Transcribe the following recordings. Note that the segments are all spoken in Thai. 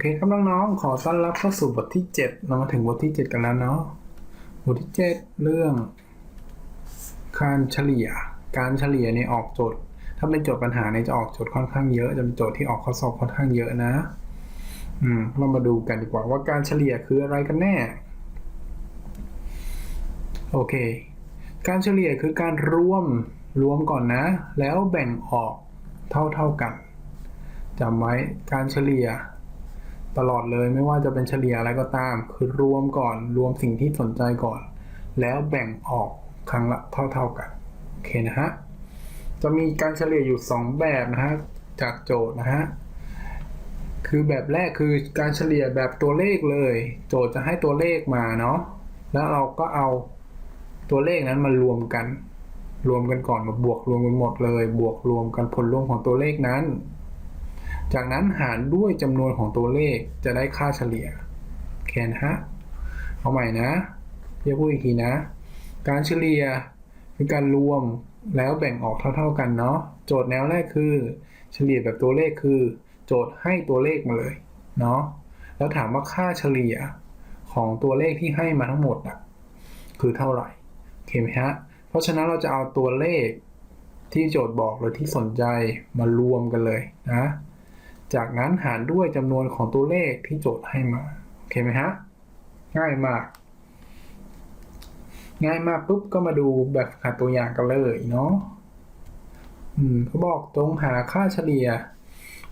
โอเคครับน้องๆ ขอต้อนรับเข้าสู่บทที่ 7 เรามาถึงบทที่ 7 กันแล้วเนาะ บทที่ 7 เรื่องการเฉลี่ย การเฉลี่ยในออกโจทย์ ถ้าเป็นโจทย์ปัญหาเนี่ยจะออกโจทย์ค่อนข้างเยอะจะเป็นโจทย์ที่ออกข้อสอบค่อนข้างเยอะนะ อืม เรามาดูกันดีกว่าว่าการเฉลี่ยคืออะไรกันแน่ โอเค การเฉลี่ยคือการรวมรวมก่อนนะ แล้วแบ่งออกเท่าเท่าๆกันจำไว้การเฉลี่ย ตลอดเลยไม่ว่าจะเป็นเฉลี่ยอะไรก็ตาม คือรวมก่อนรวมสิ่งที่สนใจก่อน แล้วแบ่งออกครั้งละเท่า ๆกันโอเคนะฮะจะมีการเฉลี่ยอยู่ 2 แบบนะฮะจากโจทย์นะฮะคือแบบแรกคือการเฉลี่ยแบบตัวเลขเลย โจทย์จะให้ตัวเลขมาเนาะแล้วเราก็เอาตัวเลขนั้นมารวมกัน รวมกันก่อนมาบวกรวมกันหมดเลย บวกรวมกันผลรวมของตัวเลขนั้น จากนั้นหารด้วยจำนวนของตัวเลขจะได้ค่าเฉลี่ยโอเคนฮะ เอาใหม่นะเรียกพูดอีกทีนะ การเฉลี่ยคือการรวมแล้วแบ่งออกเท่า ๆ กันเนาะ โจทย์แนวแรกคือ เฉลี่ยแบบตัวเลขคือ โจทย์ให้ตัวเลขมาเลยเนาะ แล้วถามว่าค่าเฉลี่ยของตัวเลขที่ให้มาทั้งหมดอะคือเท่าไหร่โอเคไหมฮะ เพราะฉะนั้นเราจะเอาตัวเลขที่โจทย์บอกหรือที่สนใจมารวมกันเลยนะ จากนั้นหารด้วยจำนวนของตัวเลขที่โจทย์ให้มาโอเคไหมฮะง่ายมาก ง่ายมากปุ๊บก็มาดูแบบฝึกหัดตัวอย่างกันเลยเนาะอืมเขาบอกจงหาค่าเฉลี่ย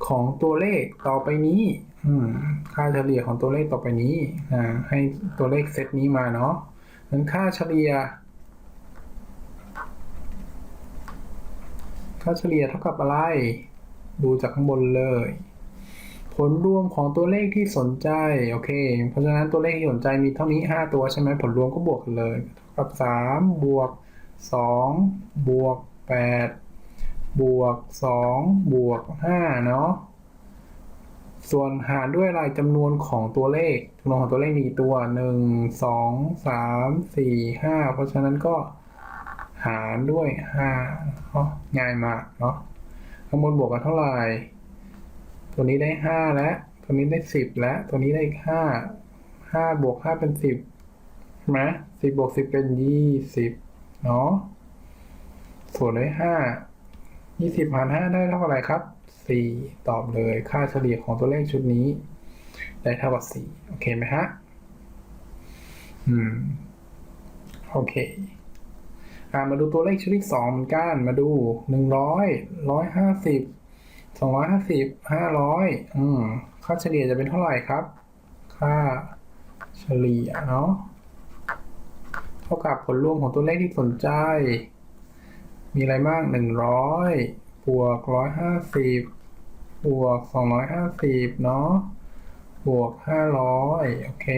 ของตัวเลขต่อไปนี้ อืม ค่าเฉลี่ยของตัวเลขต่อไปนี้อ่าให้ตัวเลขเซตนี้มาเนาะนั้นค่าเฉลี่ย ค่าเฉลี่ยเท่ากับอะไร ดูจากข้างบนเลย ผลรวมของตัวเลขที่สนใจโอเค เพราะฉะนั้นตัวเลขที่สนใจมีเท่านี้ 5 ตัวใช่ไหมผลรวมก็บวกกันเลยกับ3บวก2บวก8บวก2บวก5เนาะส่วนหารด้วยอะไรจำนวนของตัวเลขจำนวนของตัวเลขมีตัว 1 2 3 4 5 เพราะฉะนั้นก็หารด้วย5เนาะง่ายมากเนาะข้างบนบวกกันเท่าไหร่ ตัวนี้ได้ห้าแล้ว ตัวนี้ได้สิบแล้ว ตัวนี้ได้อีกห้าห้าบวกห้าเป็นสิบใช่ไหมสิบบวกสิบเป็นยี่สิบเนาะส่วนด้ห้ายี่สิบหารห้าได้เท่าไหร่ครับสี่ตอบเลยค่าเฉลี่ยของตัวเลขชุดนี้ ได้เท่ากับสี่โอเคไหมฮะ อืม โอเคอ่ามาดูตัวเลขชุดที่สองเหมือนกัน มาดูหนึ่งร้อยร้อยห้าสิบ สองร้อยห้าสิบห้าร้อยอืมค่าเฉลี่ยจะเป็นเท่าไหร่ครับ ค่าเฉลี่ยเนาะเท่ากับผลรวมของตัวเลขที่สนใจ มีอะไรบ้างหนึ่งร้อยบวกร้อยห้าสิบบวกสองร้อยห้าสิบเนาะบวกห้าร้อยโอเค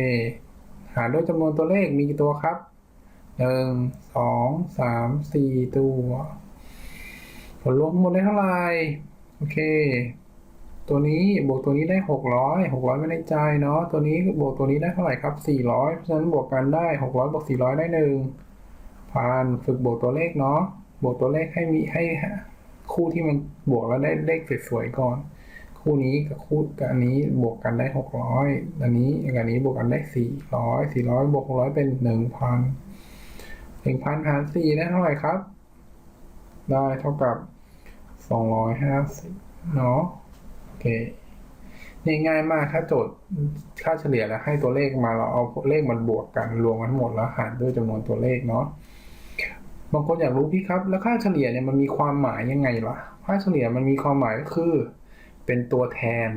หารด้วยจำนวนตัวเลขมีกี่ตัวครับหนึ่งสองสามสี่ตัว ผลรวมทั้งหมดได้เท่าไหร่ โอเค ตัวนี้บวกตัวนี้ได้หกร้อยหกร้อยไม่ได้ใจเนาะตัวนี้บวกตัวนี้ได้เท่าไหร่ครับสี่ร้อยเพราะฉะนั้นบวกกันได้หกร้อยบวกสี่ร้อยได้หนึ่งผ่านฝึกบวกตัวเลขเนาะบวกตัวเลขให้มีให้คู่ที่มันบวกแล้วได้เลขสวยๆก่อน คู่นี้กับคู่กับอันนี้บวกกันได้หกร้อยอันนี้กับอันนี้บวกกันได้สี่ร้อยสี่ร้อยบวกหกร้อยเป็นหนึ่งพันหนึ่งพันหารสี่ได้เท่าไหร่ครับ ได้เท่ากับ สองร้อยห้าสิบเนาะโอเคง่ายๆมากถ้าโจทย์ค่าเฉลี่ยแล้วให้ตัวเลขมาเราเอาเลขมันบวกกันรวมกันทั้งหมดแล้วหารด้วยจำนวนตัวเลขเนาะบางคนอยากรู้พี่ครับ แล้วค่าเฉลี่ยเนี่ยมันมีความหมายยังไงล่ะ ค่าเฉลี่ยมันมีความหมายก็คือ เป็นตัวแทน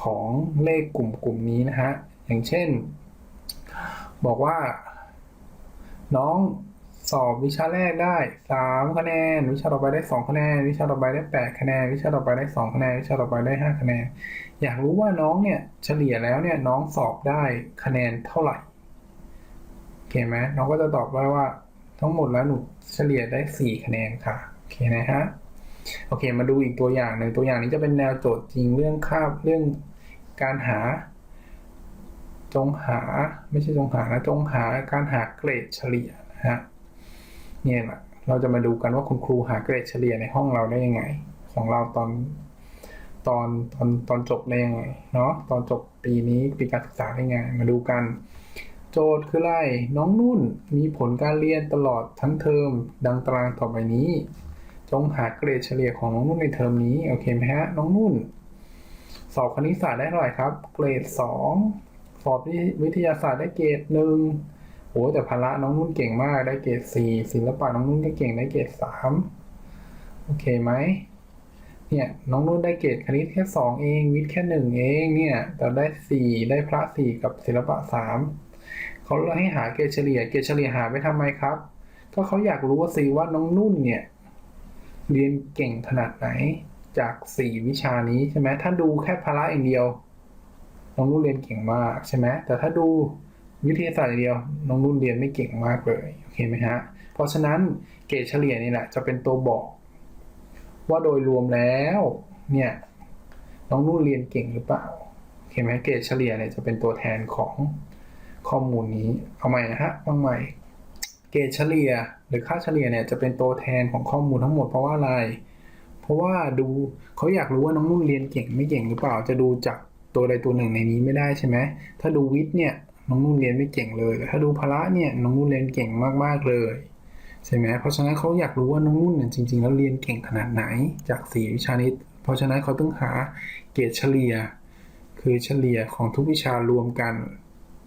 ของเลขกลุ่มกลุ่มนี้นะฮะอย่างเช่น บอกว่า น้อง สอบวิชาแรกได้สามคะแนน วิชาต่อไปได้สองคะแนน วิชาต่อไปได้แปดคะแนน วิชาต่อไปได้สองคะแนน วิชาต่อไปได้ห้าคะแนน อยากรู้ว่าน้องเนี่ยเฉลี่ยแล้วเนี่ยน้องสอบได้คะแนนเท่าไหร่โอเคไหมน้องก็จะตอบได้ว่า ทั้งหมดแล้วหนูเฉลี่ยได้สี่คะแนนค่ะโอเคนะฮะโอเค มาดูอีกตัวอย่างหนึ่งตัวอย่างนี้จะเป็นแนวโจทย์จริงเรื่องคาบเรื่องการหา จงหาไม่ใช่จงหานะจงหาการหาเกรดเฉลี่ยนะฮะ เนี่ยแหละเราจะมาดูกันว่าคุณครูหาเกรดเฉลี่ยในห้องเราได้ยังไง ของเราตอนตอนตอนตอนจบได้ยังไงเนาะตอนจบปีนี้ปีการศึกษาได้ยังไง มาดูกัน โจทย์คืออะไร น้องนุ่นมีผลการเรียนตลอดทั้งเทอมดังตารางต่อไปนี้ จงหาเกรดเฉลี่ยของน้องนุ่นในเทอมนี้โอเคไหมฮะน้องนุ่น สอบคณิตศาสตร์ได้เท่าไหร่ครับ เกรดสองสอบวิทยาศาสตร์ได้เกรดหนึ่ง โอ้แต่พละน้องนุ่นเก่งมากได้เกรดสี่ศิลปะน้องนุ่นก็เก่งได้เกรดสามโอเคไหมเนี่ยน้องนุ่นได้เกรดคณิตแค่สองเองวิทย์แค่หนึ่งเองเนี่ยแต่ได้สี่ได้พระสี่กับศิลปะสามเขาให้หาเกรดเฉลี่ยเกรดเฉลี่ยหาไปทำไมครับ ก็เขาอยากรู้ว่าสิว่าน้องนุ่นเนี่ยเรียนเก่งขนาดไหนจากสี่วิชานี้ใช่ไหมถ้าดูแค่พละอย่างเดียว น้องนุ่นเรียนเก่งมากใช่ไหมแต่ถ้าดู วิทยาศาสตร์เดียว น้องนุ่นเรียนไม่เก่งมากเลยโอเคไหมฮะเพราะฉะนั้นเกรดเฉลี่ยนี่แหละจะเป็นตัวบอก ว่าโดยรวมแล้วเนี่ยน้องนุ่นเรียนเก่งหรือเปล่าโอเคไหมเกรดเฉลี่ยเนี่ยจะเป็นตัวแทนของข้อมูลนี้เอาใหม่นะฮะฟังใหม่เกรดเฉลี่ยหรือค่าเฉลี่ยเนี่ยจะเป็นตัวแทนของข้อมูลทั้งหมดเพราะว่าอะไร เพราะว่าดูเขาอยากรู้ว่าน้องนุ่นเรียนเก่งไม่เก่งหรือเปล่า จะดูจากตัวใดตัวหนึ่งในนี้ไม่ได้ใช่ไหมถ้าดูวิทย์เนี่ย น้องนุ่นเรียนไม่เก่งเลยแต่ถ้าดูพละเนี่ยน้องนุ่นเรียนเก่งมากๆเลยใช่ไหมเพราะฉะนั้นเขาอยากรู้ว่าน้องนุ่นเนี่ยจริง ๆ แล้วเรียนเก่งขนาดไหนจากสี่วิชานี้ เพราะฉะนั้นเขาต้องหาเกรดเฉลี่ย คือเฉลี่ยของทุกวิชารวมกัน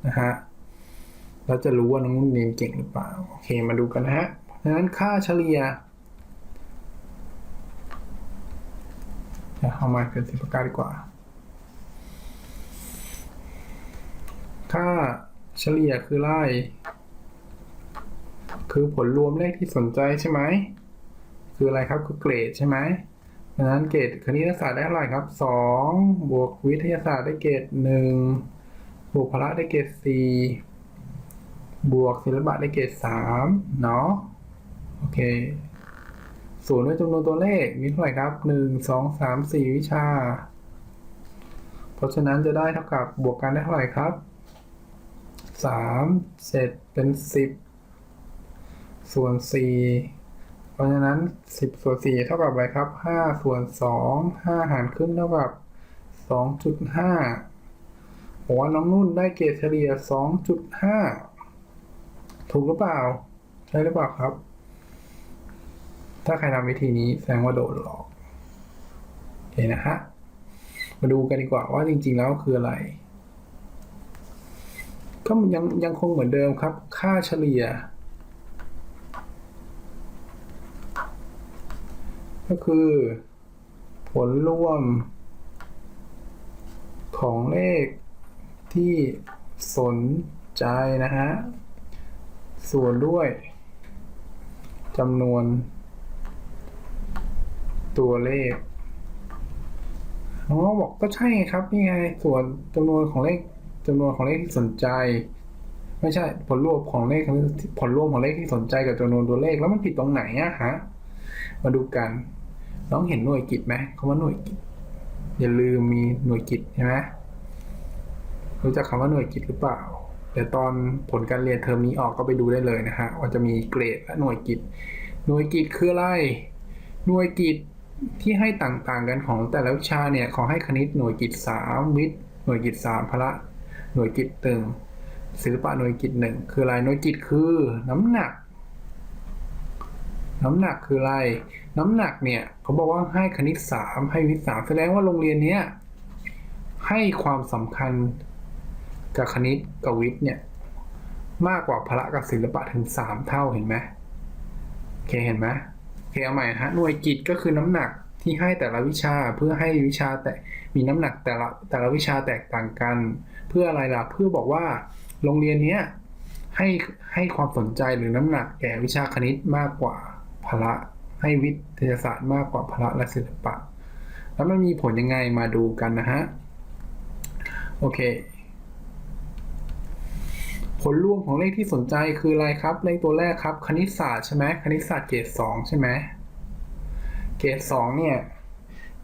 นะฮะเราจะรู้ว่าน้องนุ่นเรียนเก่งหรือเปล่าโอเคมาดูกันนะฮะเพราะฉะนั้นค่าเฉลี่ยจะเอามาเป็นสิบประการดีกว่า ค่าเฉลี่ยคือไล่คือผลรวมเลขที่สนใจใช่ไหม คืออะไรครับคือเกรดใช่ไหมเพราะฉะนั้นเกรดคณิตศาสตร์ได้เท่าไหร่ครับสองบวกวิทยาศาสตร์ได้เกรดหนึ่งบวกพละได้เกรดสี่บวกศิลปะได้เกรดสามเนาะโอเคศูนย์ด้วยจำนวนตัวเลขมีเท่าไหร่ครับหนึ่งสองสามสี่วิชา เพราะฉะนั้นจะได้เท่ากับบวกกันได้เท่าไหร่ครับ สามเสร็จเป็นสิบส่วนสี่เพราะฉะนั้นสิบส่วนสี่เท่ากับอะไรครับห้าส่วนสองห้าหารครึ่งเท่ากับสองจุดห้าบอกว่าน้องนุ่นได้เกรดเฉลี่ยสองจุดห้าถูกหรือเปล่า ใช่หรือเปล่าครับ ถ้าใครทำวิธีนี้แสดงว่าโดนหลอกโอเคนะฮะ มาดูกันดีกว่าว่าจริงๆแล้วคืออะไร ก็ยังยังคงเหมือนเดิมครับ ค่าเฉลี่ย ก็คือ ผลรวม ของเลขที่สนใจนะฮะ ส่วนด้วยจำนวน ตัวเลขน้อบอกก็ใช่ครับนี่ไงส่วนจำนวนของเลข จำนวนของเลขที่สนใจ ไม่ใช่ผลรวมของเลขผลรวมของเลขที่สนใจกับจำนวนตัวเลขแล้วมันผิดตรงไหนอะฮะมาดูกันน้องเห็นหน่วยกิจไหมคำว่าหน่วยกิจอย่าลืมมีหน่วยกิจใช่ไหมรู้จักคำว่าหน่วยกิจหรือเปล่าเดี๋ยวตอนผลการเรียนเทอมนี้ออกก็ไปดูได้เลยนะฮะว่าจะมีเกรดและหน่วยกิจ หน่วยกิจคืออะไร หน่วยกิจที่ให้ต่างๆกันของแต่ละวิชาเนี่ยขอให้คณิตหน่วยกิจสามวิทย์หน่วยกิจสามพละ หน่วยกิจหนึ่งศิลปะหน่วยกิจหนึ่งคืออะไรหน่วยกิจคือ น้ำหนัก น้ำหนักคืออะไร น้ำหนักเนี่ยเขาบอกว่าให้คณิตสามให้วิทย์สามแสดงว่าโรงเรียนเนี้ยให้ความสำคัญกับคณิตกับวิทย์เนี่ยมากกว่าพละกับศิลปะถึงสามเท่าเห็นไหมโอเคเห็นไหมโอเคเอาใหม่ฮะหน่วยกิจก็คือน้ำหนักที่ให้แต่ละวิชาเพื่อให้วิชาแต่มีน้ำหนักแต่ละแต่ละวิชาแตกต่างกันเพื่ออะไรล่ะ เพื่อบอกว่าโรงเรียนเนี้ยให้ให้ความสนใจหรือน้ำหนักแก่วิชาคณิตมากกว่าพละให้วิทยาศาสตร์มากกว่าพละและศิลปะ แล้วมันมีผลยังไงมาดูกันนะฮะ โอเค ผลรวมของเลขที่สนใจคืออะไรครับ เลขตัวแรกครับ คณิตศาสตร์ใช่ไหมคณิตศาสตร์เกรดสองใช่ไหมเกรดสองเนี่ย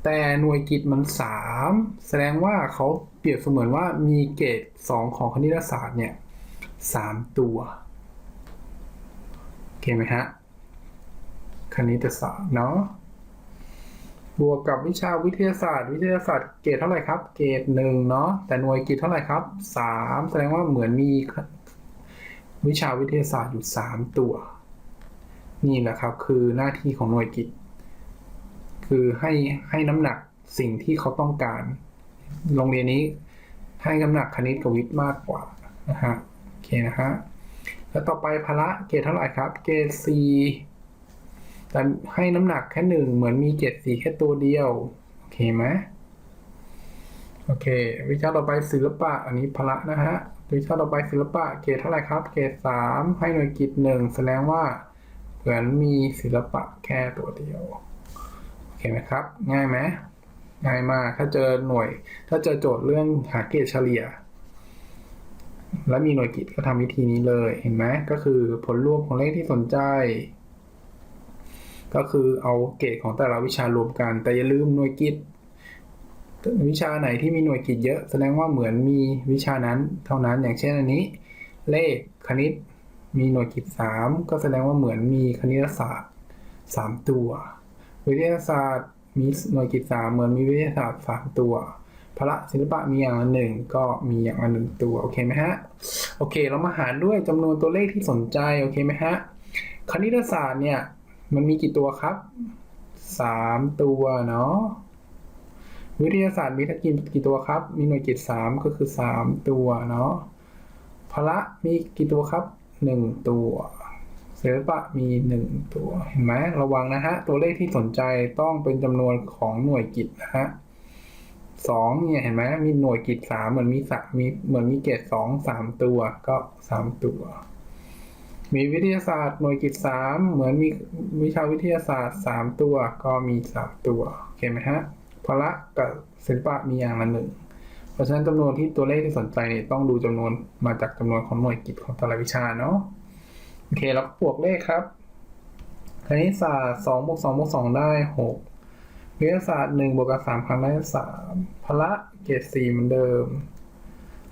แต่หน่วยกิจมันสามแสดงว่าเขาเปรียบเสมือนว่ามีเกรดสองของคณิตศาสตร์เนี่ยสามตัวโอเคไหมฮะคณิตศาสตร์เนาะบวกกับวิชาวิทยาศาสตร์ วิทยาศาสตร์เกรดเท่าไหร่ครับ เกรดหนึ่งเนาะแต่หน่วยกิตเท่าไหร่ครับสามแสดงว่าเหมือนมีวิชาวิทยาศาสตร์อยู่สามตัว นี่แหละครับคือหน้าที่ของหน่วยกิต คือให้ให้น้ำหนักสิ่งที่เขาต้องการ โรงเรียนนี้ให้น้ำหนักคณิตกับวิทย์มากกว่านะฮะโอเคนะฮะแล้วต่อไปพละเกรดเท่าไหร่ครับ เกรดสี่แต่ให้น้ำหนักแค่หนึ่งเหมือนมีเจ็ดสีแค่ตัวเดียว โอเคไหมโอเค วิชาต่อไปศิลปะ อันนี้พละนะฮะวิชาต่อไปศิลปะเกรดเท่าไหร่ครับ เกรดสามให้หน่วยกิจหนึ่งแสดงว่าเหมือนมีศิลปะแค่ตัวเดียว โอเคไหมครับ ง่ายไหมง่ายมาก ถ้าเจอหน่วย ถ้าเจอโจทย์เรื่องหาเกรดเฉลี่ย แล้วมีหน่วยกิจก็ทำวิธีนี้เลย เห็นไหมก็คือผลรวมของเลขที่สนใจ ก็คือเอาเกรดของแต่ละวิชารวมกัน แต่อย่าลืมหน่วยกิจวิชาไหนที่มีหน่วยกิจเยอะแสดงว่าเหมือนมีวิชานั้นเท่านั้นอย่างเช่นอันนี้ เลขคณิตมีหน่วยกิจ 3 ก็แสดงว่าเหมือนมีคณิตศาสตร์ 3 ตัว วิทยาศาสตร์มีหน่วยกิจ3เหมือนมีวิทยาศาสตร์3ตัวพละศิลปะมีอย่างละหนึ่งก็มีอย่างละหนึ่งตัวโอเคไหมฮะโอเค เรามาหารด้วยจำนวนตัวเลขที่สนใจโอเคไหมฮะคณิตศาสตร์เนี่ยมันมีกี่ตัวครับสามตัวเนาะวิทยาศาสตร์มีทั้งกี่กี่ตัวครับ มีหน่วยกิจสามก็คือสามตัวเนาะพละมีกี่ตัวครับหนึ่งตัว ศิลปะมีหนึ่งตัวเห็นไหมระวังนะฮะ ตัวเลขที่สนใจต้องเป็นจำนวนของหน่วยกิจนะฮะสองเนี่ยเห็นไหมมีหน่วยกิจสามเหมือนมีสะมีเหมือนมีเกรดสองสามตัวก็สามตัว มีวิทยาศาสตร์หน่วยกิจสามเหมือนมีวิชาวิทยาศาสตร์สามตัวก็มีสามตัวโอเคไหมฮะพละกับศิลปะมีอย่างละหนึ่งเพราะฉะนั้นจำนวนที่ตัวเลขที่สนใจเนี่ยต้องดูจำนวนมาจากจำนวนของหน่วยกิจของแต่ละวิชาเนาะ โอเคแล้วก็บวกเลขครับคณิตศาสตร์สองบวกสองบวกสองได้หกวิทยาศาสตร์หนึ่งบวกกับสามครั้งได้สามพละเกรดสี่เหมือนเดิม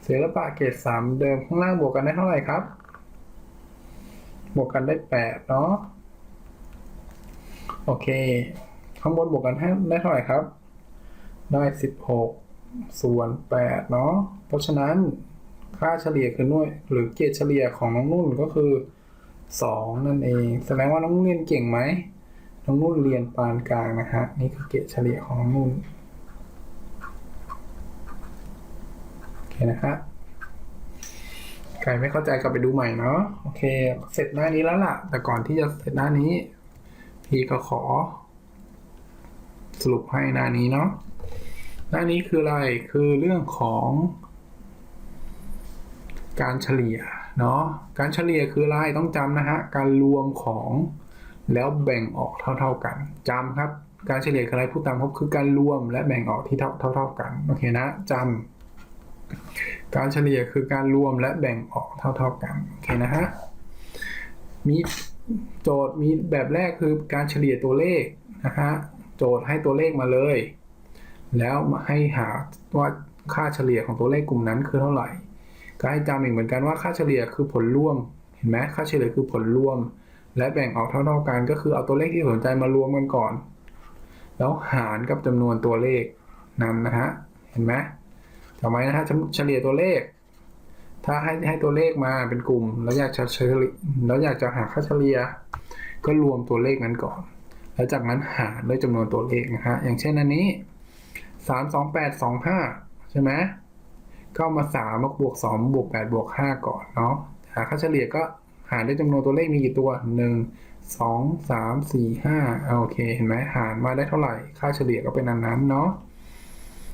ศิลปะเกรดสามเหมือนเดิมข้างล่างบวกกันได้เท่าไหร่ครับ บวกกันได้แปดเนาะโอเค ข้างบนบวกกันได้เท่าไหร่ครับ ได้สิบหกส่วนแปดเนาะเพราะฉะนั้นค่าเฉลี่ยคือหน่วย หรือเกรดเฉลี่ยของน้องนุ่นก็คือ สองนั่นเอง แสดงว่าน้องนุ่นเรียนเก่งไหมน้องนุ่นเรียนปานกลางนะฮะนี่คือเกรดเฉลี่ยของน้องนุ่นโอเคนะฮะใครไม่เข้าใจก็ไปดูใหม่เนาะโอเค เสร็จหน้านี้แล้วล่ะ แต่ก่อนที่จะเสร็จหน้านี้ พี่ก็ขอ สรุปให้หน้านี้เนาะหน้านี้คืออะไรคือเรื่องของ การเฉลี่ย เนาะการเฉลี่ยคืออะไรต้องจำนะฮะการรวมของแล้วแบ่งออกเท่า ๆกันจำครับ การเฉลี่ยคืออะไรพูดตามครับคือการรวมและแบ่งออกที่เท่าเท่า ๆกันโอเคนะจำการเฉลี่ยคือการรวมและแบ่งออกเท่า ๆกันโอเคนะฮะมีโจทย์มีแบบแรกคือการเฉลี่ยตัวเลขนะฮะโจทย์ให้ตัวเลขมาเลย แล้วมาให้หาว่าค่าเฉลี่ยของตัวเลขกลุ่มนั้นคือเท่าไหร่ ก็ให้จำอีกเหมือนกันว่าค่าเฉลี่ยคือผลร่วม เห็นไหมค่าเฉลี่ยคือผลร่วม และแบ่งออกเท่าๆกัน ก็คือเอาตัวเลขที่สนใจมารวมกันก่อน แล้วหารกับจำนวนตัวเลขนั้นนะฮะ เห็นไหมจำไว้นะฮะเฉลี่ยตัวเลข ถ้าให้ให้ตัวเลขมาเป็นกลุ่ม แล้วอยากจะเฉลี่ยแล้วอยากจะหาค่าเฉลี่ย ก็รวมตัวเลขนั้นก่อน แล้วจากนั้นหารด้วยจำนวนตัวเลขนะฮะ อย่างเช่นอันนี้สามสองแปดสองห้าใช่ไหม ก็ามาสามมาบวกสองบวกแปดบวกห้าก่อนเนาะหาค่าเฉลี่ยก็หารด้วยจำนวนตัวเลขมีกี่ตัวหนึ่งสองสามสี่ห้าโอเคเห็นไหมหารมาได้เท่าไหร่ ค่าเฉลี่ยก็เป็นอันนั้นเนาะ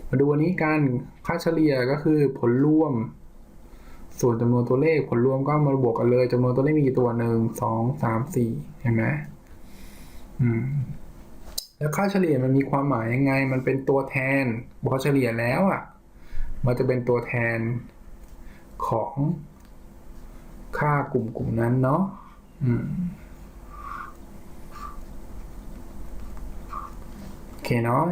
มาดูอันนี้กันค่าเฉลี่ยก็คือผลรวม ส่วนจำนวนตัวเลขผลรวมก็มาบวกกันเลยจำนวนตัวเลขมีกี่ตัวหนึ่งสองสามสี่เห็นไหมอืมแล้วค่าเฉลี่ยมันมีความหมายยังไง มันเป็นตัวแทนพอเฉลี่ยแล้วอะ มันจะเป็นตัวแทนของค่ากลุ่มกลุ่มนั้นเนาะอืมโอเคเนาะ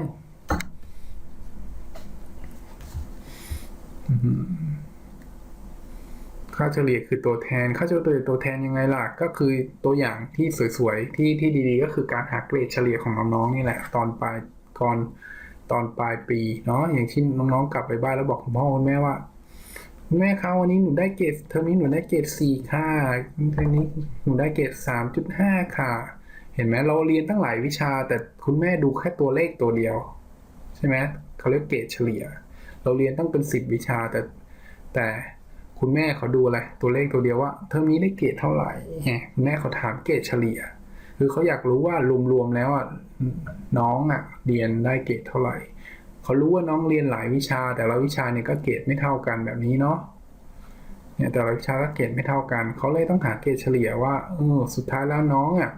ค่าเฉลี่ยคือตัวแทน ค่าเฉลี่ยตัวแทนยังไงล่ะ ก็คือตัวอย่างที่สวยๆ ที่ที่ดีๆ ก็คือการหาเกรดเฉลี่ยของน้องๆนี่แหละ ตอนปลายกรณ์ ตอนปลายปีเนาะอย่างเช่นน้องๆ กลับไปบ้านแล้วบอกคุณพ่อคุณแม่ว่าแม่คะวันนี้หนูได้เกรดเทอมนี้หนูได้เกรดสี่ค่ะเทอมนี้หนูได้เกรดสามจุดห้าค่ะ เห็นไหมเราเรียนตั้งหลายวิชา แต่คุณแม่ดูแค่ตัวเลขตัวเดียว ใช่ไหมเขาเรียกเกรดเฉลี่ย เราเรียนต้องเป็นสิบวิชาแต่แต่คุณแม่เขาดูอะไรตัวเลขตัวเดียวว่าเทอมนี้ได้เกรดเท่าไหร่คุณแม่เขาถามเกรดเฉลี่ย คือเขาอยากรู้ว่ารวมๆแล้วอะน้องอะเรียนได้เกรดเท่าไหร่เขารู้ว่าน้องเรียนหลายวิชา แต่ละวิชาเนี่ยก็เกรดไม่เท่ากันแบบนี้เนาะเนี่ยแต่ละวิชาก็เกรดไม่เท่ากันเขาเลยต้องหาเกรดเฉลี่ยว่าเออสุดท้ายแล้วน้องอะ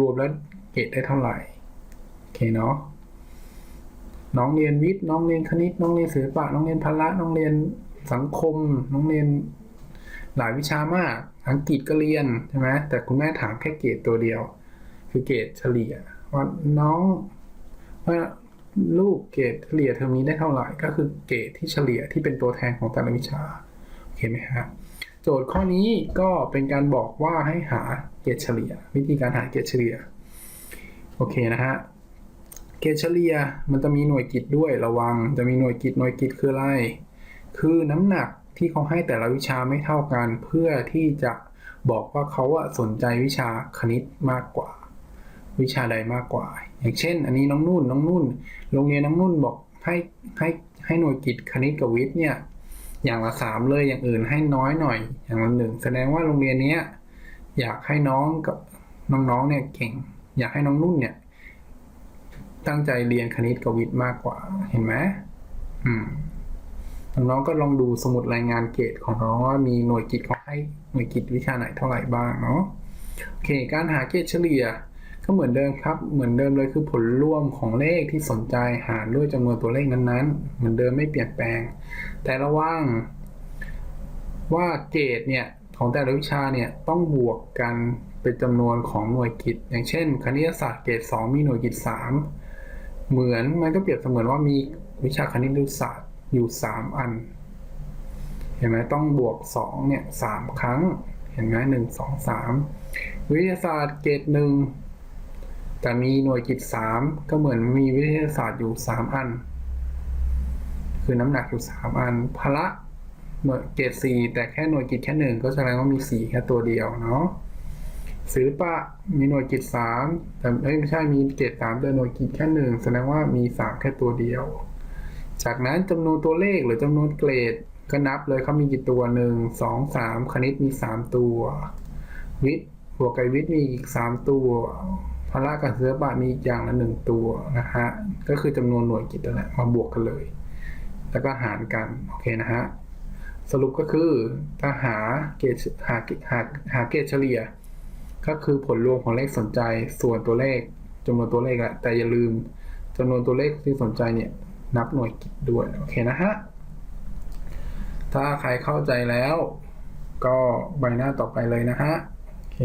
รวมๆแล้วเกรดได้เท่าไหร่โอเคเนาะน้องเรียนวิทย์น้องเรียนคณิต น้องเรียนศิลปะ น้องเรียนพละน้องเรียนสังคม น้องเรียนหลายวิชามาก อังกฤษก็เรียนใช่ไหมแต่คุณแม่ถามแค่เกรดตัวเดียว คือเกรดเฉลี่ยว่าน้องว่าลูกเกรดเฉลี่ยเทอมนี้ได้เท่าไหร่ ก็คือเกรดที่เฉลี่ยที่เป็นตัวแทนของแต่ละวิชาโอเคไหมครับโจทย์ข้อนี้ก็เป็นการบอกว่าให้หาเกรดเฉลี่ย วิธีการหาเกรดเฉลี่ยโอเคนะฮะเกรดเฉลี่ยมันจะมีหน่วยกิจด้วยระวัง จะมีหน่วยกิจหน่วยกิจคืออะไร คือน้ำหนักที่เขาให้แต่ละวิชาไม่เท่ากัน เพื่อที่จะบอกว่าเขาอะสนใจวิชาคณิตมากกว่า วิชาใดมากกว่า อย่างเช่น อันนี้น้องนุ่นน้องนุ่น โรงเรียนน้องนุ่นบอกให้ให้ให้หน่วยกิจคณิตกับวิทย์เนี่ยอย่างละสามเลยอย่างอื่นให้น้อยหน่อย อย่างละหนึ่งแสดงว่าโรงเรียนเนี้ยอยากให้น้องกับน้องๆเนี่ยเก่ง อยากให้น้องนุ่นเนี่ย ตั้งใจเรียนคณิตกับวิทย์มากกว่าเห็นไหมอืมน้องๆก็ลองดูสมุดรายงานเกรดของน้องว่ามีหน่วยกิจเขาให้หน่วยกิจวิชาไหนเท่าไหร่บ้างเนาะโอเค การหาเกรดเฉลี่ย ก็เหมือนเดิมครับ เหมือนเดิมเลยคือผลรวมของเลขที่สนใจหารด้วยจำนวนตัวเลขนั้นๆ เหมือนเดิมไม่เปลี่ยนแปลง แต่ระวังว่าเกรดเนี่ยของแต่ละวิชาเนี่ยต้องบวกกันเป็นจำนวนของหน่วยกิจ อย่างเช่น คณิตศาสตร์เกรด2 มีหน่วยกิจ 3 เหมือนมันก็เปรียบเสมือนว่ามีวิชาคณิตศาสตร์อยู่ 3 อัน เห็นไหมต้องบวก2เนี่ยสามครั้ง เห็นไหมหนึ่งสองสามวิทยาศาสตร์เกรดหนึ่ง แต่มีหน่วยกิจ3ก็เหมือนมีวิทยาศาสตร์อยู่3อัน คือน้ำหนักอยู่3อันพละหน่วยเกรด4แต่แค่หน่วยกิจแค่หนึ่งก็แสดงว่ามี4แค่ตัวเดียวเนาะศิลปะมีหน่วยกิจสามแต่ไม่ใช่มีเกรดสามแต่หน่วยกิจแค่หนึ่งแสดงว่ามีสามแค่ตัวเดียว จากนั้นจำนวนตัวเลขหรือจำนวนเกรดก็นับเลยเขามีกี่ตัวหนึ่งสองสามคณิตมีสามตัว วิทย์บวกกับวิทย์มีอีกสามตัว พละกับศิลปะมีอีกอย่างละหนึ่งตัวนะฮะ ก็คือจำนวนหน่วยกิจนั่นแหละมาบวกกันเลย แล้วก็หารกัน โอเคนะฮะ สรุปก็คือถ้าหาเกรดหาหาหาเกรดเฉลี่ย ก็คือผลรวมของเลขสนใจส่วนตัวเลขจำนวนตัวเลขแหละ แต่อย่าลืมจำนวนตัวเลขที่สนใจเนี่ยนับหน่วยกิจด้วย โอเคนะฮะ ถ้าใครเข้าใจแล้ว ก็ใบหน้าต่อไปเลยนะฮะ โอเค